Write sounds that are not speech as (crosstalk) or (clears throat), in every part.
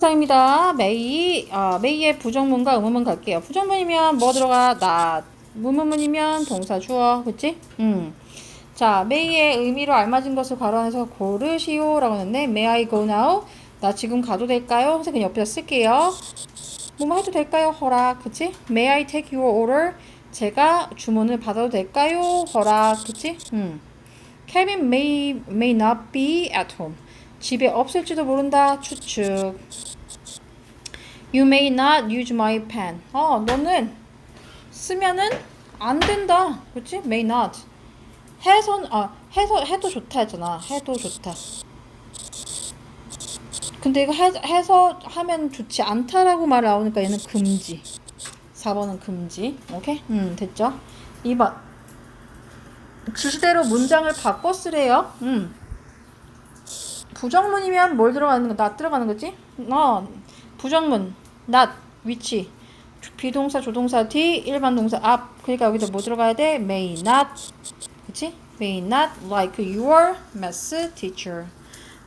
사입니다. 메이, 아, 메이의 부정문과 의문문 갈게요. 부정문이면 뭐 들어가? not. 의문문이면 동사 주어, 그치? 음. 자, 메이의 의미로 알맞은 것을 괄호 안에서 고르시오 라고 했는데, may I go now? 나 지금 가도 될까요? 그래서 그냥 옆에다 쓸게요. 뭐뭐 해도 될까요? 허락, 그치? May I take your order? 제가 주문을 받아도 될까요? 허락, 그치? 음. Kevin may, may not be at home. 집에 없을지도 모른다. 추측. You may not use my pen. 어, 너는 쓰면은 안 된다. 그렇지? May not. 해선 아 해서 해도 좋다 했잖아. 해도 좋다. 근데 이거 해, 해서 하면 좋지 않다라고 말 나오니까 얘는 금지. 4번은 금지. 오케이? 음, 됐죠? 2번. 주시대로 문장을 바꿔 쓰래요. 음. 부정문이면 뭘 들어가는 거? 나 들어가는 거지? 어, 부정문, not, 위치. 비동사, 조동사 뒤, 일반 동사 앞. 그러니까 여기도 뭐 들어가야 돼? May not. 그치? May not like your math teacher.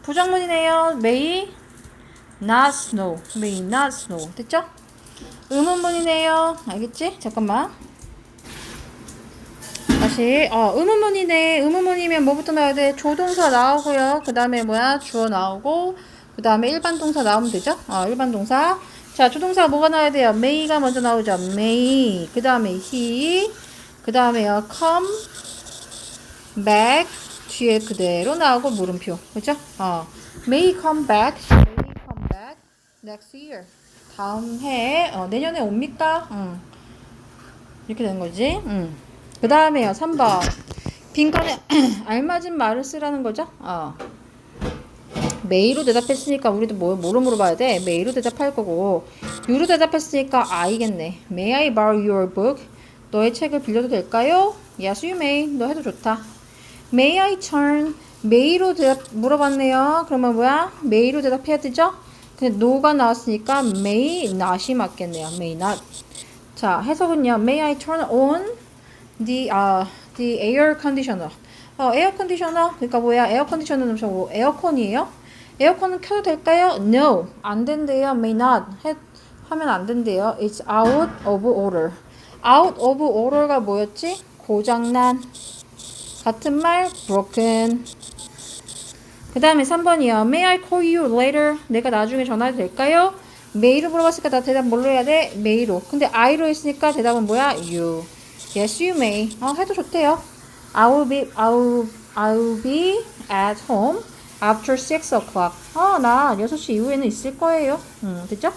부정문이네요. May not snow. May not snow. 됐죠? 의문문이네요. 알겠지? 잠깐만. 다시 어 의문문이네 의문문이면 뭐부터 나와야 돼 조동사 나오고요 그 다음에 뭐야 주어 나오고 그 다음에 일반 동사 나오면 되죠? 어 일반 동사. 자 조동사 뭐가 나와야 돼요? May가 먼저 나오죠. May. 그 다음에 he. 그 다음에요 come back 뒤에 그대로 나오고 물음표. 그죠? 어. May come back. May come back next year. 다음 해 어, 내년에 옵니까 응. 이렇게 되는 거지. 응. 그 다음에요. 3번. 빈칸에 (clears throat) 알맞은 말을 쓰라는 거죠? 어. 메이로 대답했으니까 우리도 뭐, 뭐로 물어봐야 돼? 메이로 대답할 거고. 유로 대답했으니까 I겠네. May I borrow your book? 너의 책을 빌려도 될까요? Yes you may. 너 해도 좋다. May I turn? 메이로 대답 물어봤네요. 그러면 뭐야? 메이로 대답해야 되죠? 근데 no가 나왔으니까 may not이 맞겠네요. May not. 자 해석은요. May I turn on the uh, the air conditioner. 어, 에어 컨디셔너. 그러니까 뭐야? 에어 컨디셔너는 저거 에어컨이에요? 에어컨은 켜도 될까요? No. 안 된대요. May not. 해, 하면 안 된대요. It's out of order. out of order가 뭐였지? 고장난. 같은 말 broken. 그 다음에 3번이요. May I call you later? 내가 나중에 전화해도 될까요? may로 물어봤으니까 나 대답 뭘로 해야 돼? may로. 근데 I로 했으니까 대답은 뭐야? you. Yes, you may. 어, 해도 좋대요. I will be, I will, I will be at home after 6 o'clock. 어, 나 6시 이후에는 있을 거예요. 음, 됐죠?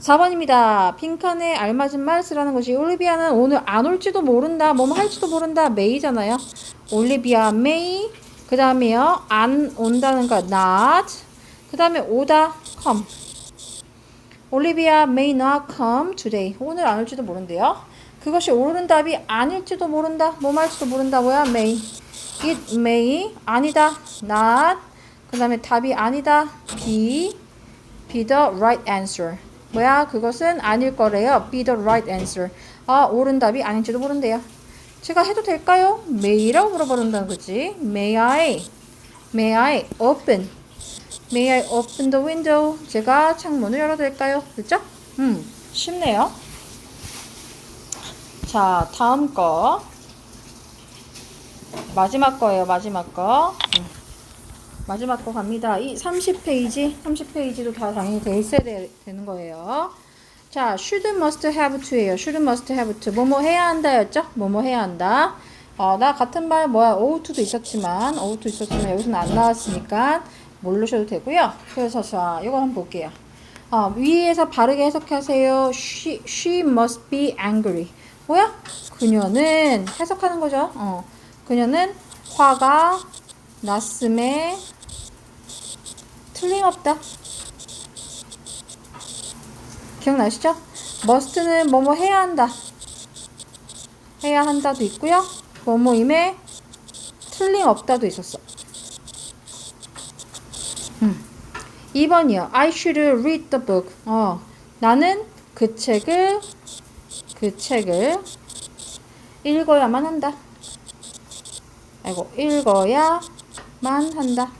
4번입니다. 빈칸에 알맞은 말 쓰라는 것이 올리비아는 오늘 안 올지도 모른다. 뭐뭐 할지도 모른다. 메이잖아요. 올리비아 메이. 그 다음에요. 안 온다는 거 not. 그 다음에 오다 come. 올리비아 may not come today. 오늘 안 올지도 모른대요. 그것이 옳은 답이 아닐지도 모른다. 뭐 말지도 모른다. 뭐야? may. It may. 아니다. not. 그 다음에 답이 아니다. be. be the right answer. 뭐야? 그것은 아닐 거래요. be the right answer. 아, 옳은 답이 아닐지도 모른대요. 제가 해도 될까요? may라고 물어보는다는 거지. may I? may I open? may I open the window? 제가 창문을 열어도 될까요? 그죠? 음, 쉽네요. 자, 다음 거. 마지막 거예요, 마지막 거. 음. 마지막 거 갑니다. 이 30페이지, 30페이지도 다 당연히 돼 있어야 되, 는 거예요. 자, should, must, have to예요. should, must, have to. 뭐뭐 해야 한다였죠? 뭐뭐 해야 한다. 어, 나 같은 말 뭐야, ought to도 있었지만, ought to 있었지만 여기서는 안 나왔으니까 모르셔도 되고요. 그래서 자, 이거 한번 볼게요. 어, 위에서 바르게 해석하세요. She, she must be angry. 뭐야? 그녀는 해석하는 거죠. 어. 그녀는 화가 났음에 틀림없다. 기억나시죠? must는 뭐뭐 해야 한다. 해야 한다도 있고요. 뭐뭐임에 틀림없다도 있었어. 음. 2번이요. I should read the book. 어. 나는 그 책을 그 책을 읽어야만 한다. 아이고, 읽어야만 한다.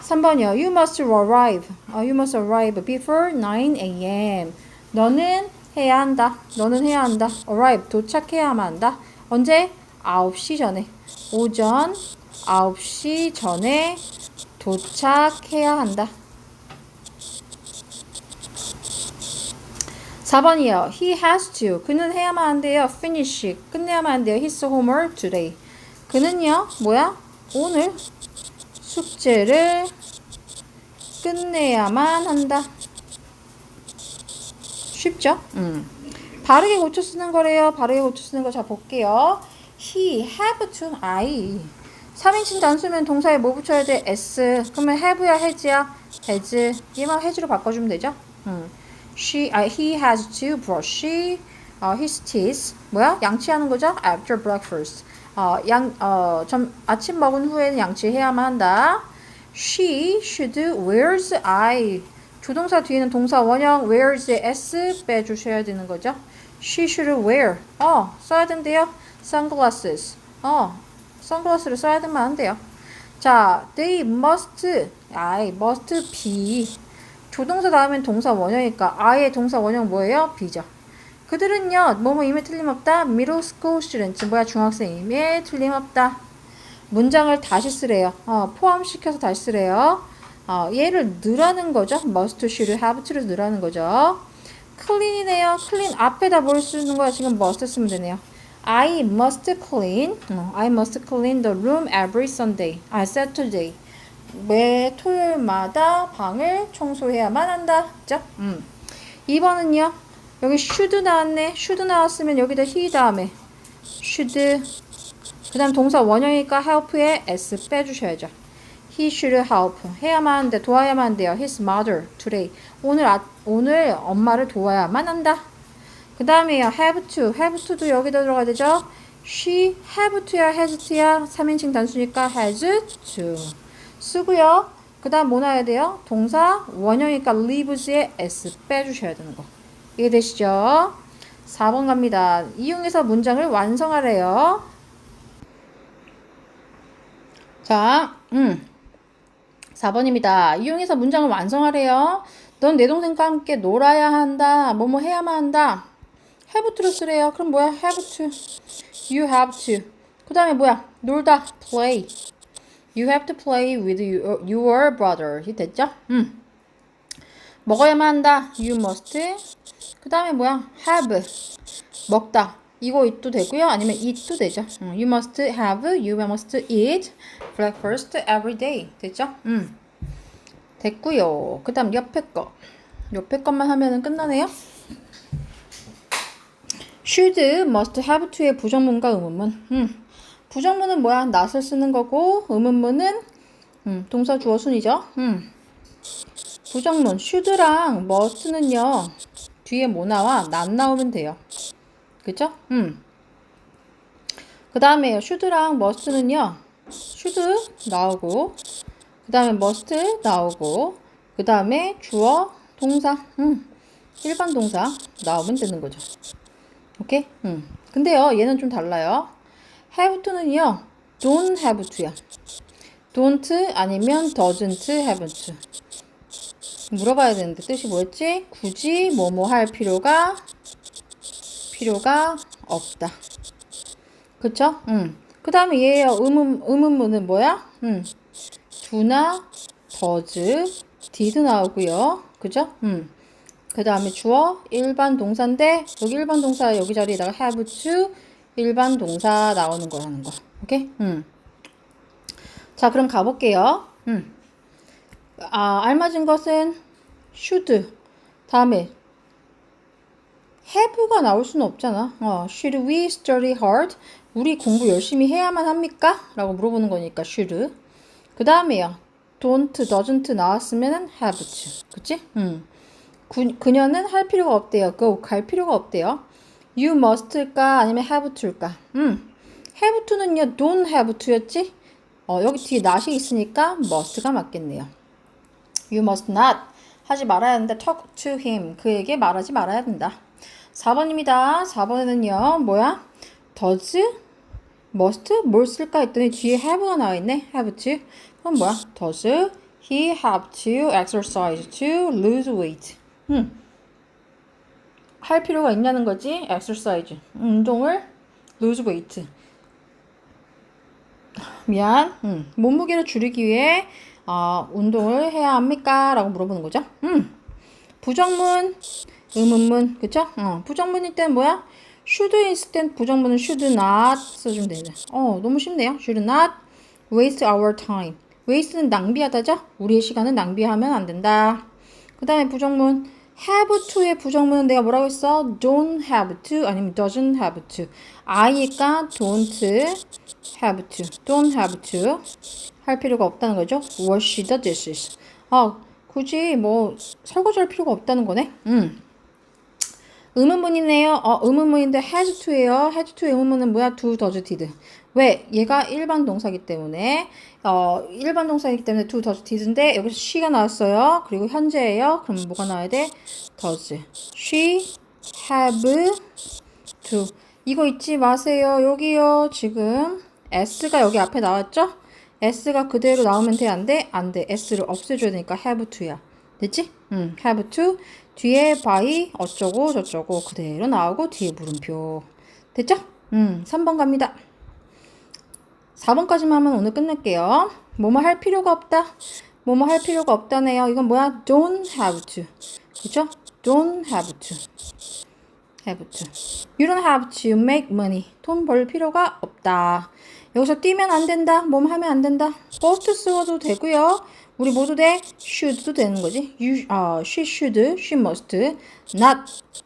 3번이요. You must arrive. 어, you must arrive before 9 a.m. 너는 해야 한다. 너는 해야 한다. arrive. 도착해야만 한다. 언제? 9시 전에. 오전 9시 전에 도착해야 한다. 4번이요. He has to. 그는 해야만 한대요. finish. 끝내야만 한대요. his homework today. 그는요. 뭐야? 오늘 숙제를 끝내야만 한다. 쉽죠? 음. 바르게 고쳐 쓰는 거래요. 바르게 고쳐 쓰는 거자 볼게요. He have to I. 3인칭 단수면 동사에 뭐 붙여야 돼? S. 그러면 have야 has야? has. 얘만 has로 바꿔주면 되죠? 음. She, 아, he has to brush 어, his teeth. 뭐야? 양치하는 거죠? After breakfast. 어, 양, 어, 점, 아침 먹은 후에는 양치해야만 한다. She should wears I. 조동사 뒤에는 동사 원형 wears의 s 빼주셔야 되는 거죠. She should wear. 어, 써야 된대요. sunglasses. 어, 선글라스를 써야 되면 안 돼요. 자, they must. I must be. 조동사 다음엔 동사 원형이니까 I의 동사 원형 뭐예요? B죠. 그들은요, 뭐뭐 임에 틀림없다. middle students. 뭐야, 중학생임에 틀림없다. 문장을 다시 쓰래요. 어, 포함시켜서 다시 쓰래요. 어, 얘를 넣으라는 거죠. must, should, have to를 넣으라는 거죠. clean이네요. clean 앞에다 뭘 쓰는 거야? 지금 must 쓰면 되네요. I must clean. 어, I must clean the room every Sunday. 아, Saturday. 매 토요일마다 방을 청소해야만 한다. 그죠? 음. 2번은요. 여기 should 나왔네. should 나왔으면 여기다 he 다음에 should 그 다음 동사 원형이니까 help에 s 빼주셔야죠. He should help. 해야만 하는데 도와야만 한대요. His mother today. 오늘 아, 오늘 엄마를 도와야만 한다. 그 다음에요. have to. have to도 여기다 들어가야 되죠. She have to야 has to야 3인칭 단수니까 has to. 쓰고요. 그 다음 뭐 나야 돼요? 동사 원형이니까 lives에 s 빼주셔야 되는 거. 이해되시죠? 4번 갑니다. 이용해서 문장을 완성하래요. 자, 음. 4번입니다. 이용해서 문장을 완성하래요. 넌 내 동생과 함께 놀아야 한다. 뭐뭐 해야만 한다. have to를 쓰래요. 그럼 뭐야? have to. You have to. 그 다음에 뭐야? 놀다. play. You have to play with your, your brother. 이 됐죠? 음. 먹어야만 한다. You must. 그 다음에 뭐야? have. 먹다. 이거 it도 되고요. 아니면 eat도 되죠. 음, you must have, you must eat breakfast every day. 됐죠? 음. 됐고요. 그 다음 옆에 거. 옆에 것만 하면은 끝나네요. should, must, have to의 부정문과 의문문. 음. 부정문은 뭐야? not을 쓰는 거고, 의문문은 음, 동사 주어 순이죠. 음. 부정문 should랑 must는요. 뒤에 뭐 나와? not 나오면 돼요. 그죠? 음. 그 다음에요. should랑 must는요. should 나오고, 그 다음에 must 나오고, 그 다음에 주어, 동사, 음. 일반 동사 나오면 되는 거죠. 오케이? 음. 근데요, 얘는 좀 달라요. have to는요, don't have to야. don't 아니면 doesn't have to. 물어봐야 되는데 뜻이 뭐였지? 굳이 뭐뭐 할 필요가 필요가 없다. 그쵸? 음. 그 다음에 얘의 의문, 의문문은 뭐야? 음. do나 does, did 나오고요. 그죠? 음. 그 다음에 주어 일반 동사인데 여기 일반 동사 여기 자리에다가 have to 일반 동사 나오는 거라는 거. 오케이? 음. 자, 그럼 가볼게요. 음. 아, 알맞은 것은 should. 다음에 have가 나올 수는 없잖아. 어, should we study hard? 우리 공부 열심히 해야만 합니까? 라고 물어보는 거니까 should. 그 다음에요. don't, doesn't 나왔으면은 have to. 그치? 음. 그, 그녀는 할 필요가 없대요. go, 갈 필요가 없대요. you must일까? 아니면 have to일까? 음. have to는요, don't have to였지? 어, 여기 뒤에 not이 있으니까 must가 맞겠네요. You must not 하지 말아야 하는데 talk to him 그에게 말하지 말아야 된다. 4번입니다. 4번에는요. 뭐야? does must 뭘 쓸까 했더니 뒤에 have가 나와 있네. have to. 그럼 뭐야? does he have to exercise to lose weight. 음. 할 필요가 있냐는 거지. exercise. 운동을 lose weight. 미안. 음. 몸무게를 줄이기 위해 어, 운동을 해야 합니까? 라고 물어보는 거죠. 음. 부정문, 의문문, 그쵸? 어, 부정문일 땐 뭐야? should 있을 땐 부정문은 should not 써주면 되죠. 어, 너무 쉽네요. should not waste our time. waste는 낭비하다죠? 우리의 시간을 낭비하면 안 된다. 그 다음에 부정문 have to의 부정문은 내가 뭐라고 했어? don't have to 아니면 doesn't have to. I니까 don't have to, don't have to 할 필요가 없다는 거죠. wash the dishes. 아, 굳이 뭐 설거지할 필요가 없다는 거네. 음. 의문문이네요. 어, 의문문인데 has to예요. has to의 의문문은 뭐야? do, does, did. 왜? 얘가 일반 동사기 때문에 어, 일반 동사이기 때문에 do, does, did인데 여기서 she가 나왔어요. 그리고 현재예요. 그럼 뭐가 나와야 돼? does. she have to. 이거 잊지 마세요. 여기요. 지금 s가 여기 앞에 나왔죠? S가 그대로 나오면 돼? 안 돼? 안 돼. s를 없애줘야 되니까 have to야. 됐지? 응, have to. 뒤에 by 어쩌고 저쩌고 그대로 나오고 뒤에 물음표. 됐죠? 음, 3번 갑니다. 4번까지만 하면 오늘 끝낼게요. 뭐뭐 할 필요가 없다. 뭐뭐 할 필요가 없다네요. 이건 뭐야? don't have to. 그죠? don't have to. have to. You don't have to make money. 돈 벌 필요가 없다. 여기서 뛰면 안 된다. 몸 하면 안 된다. must 쓰어도 되고요. 우리 모두 대 should도 되는 거지. You, 어, she should, she must not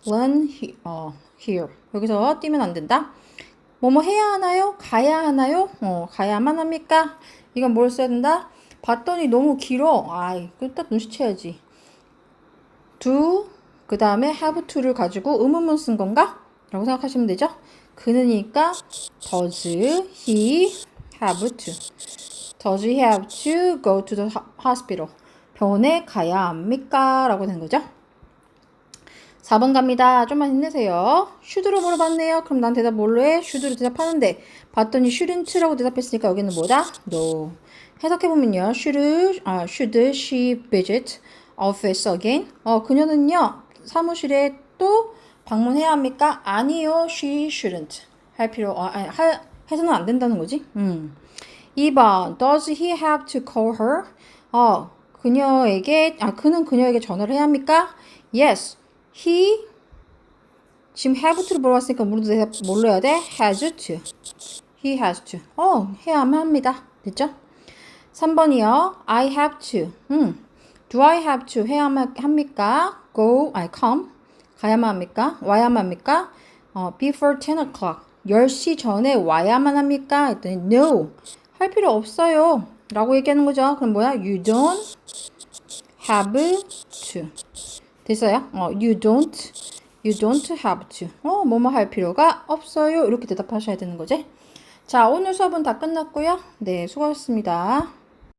run he, 어, here. 여기서 뛰면 안 된다. 뭐뭐 해야 하나요? 가야 하나요? 어, 가야만 합니까? 이건 뭘 써야 된다? 봤더니 너무 길어. 아이, 그딱 눈치채야지. do, 그 다음에 have to를 가지고 의문문 쓴 건가? 라고 생각하시면 되죠? 그는니까 does he have to? Does he have to go to the hospital? 병원에 가야 합니까? 라고 된 거죠. 4번 갑니다. 좀만 힘내세요. should로 물어봤네요. 그럼 난 대답 뭘로 해? should로 대답하는데 봤더니 shouldn't라고 대답했으니까 여기는 뭐다? no. 해석해보면요. should, 아, should she visit office again? 어, 그녀는요. 사무실에 또 방문해야 합니까? 아니요. she shouldn't. 할 필요, 아, 아니, 할, 해서는 안 된다는 거지. 음. 2번. Does he have to call her? 어, 그녀에게, 아, 그는 그녀에게 전화를 해야 합니까? Yes. He, 지금 have to를 물어봤으니까 뭘로, 대답, 뭘로 해야 돼? has to. He has to. 어, 해야만 합니다. 됐죠? 3번이요. I have to. 음. Do I have to 해야만 합니까? Go, 아니, come. 가야만 합니까? 와야만 합니까? 어, before 10 o'clock. 10시 전에 와야만 합니까? 했더니 no. 할 필요 없어요. 라고 얘기하는 거죠. 그럼 뭐야? You don't have to. 됐어요? 어, you don't, you don't have to. 어, 뭐뭐 할 필요가 없어요. 이렇게 대답하셔야 되는 거지. 자, 오늘 수업은 다 끝났고요. 네, 수고하셨습니다.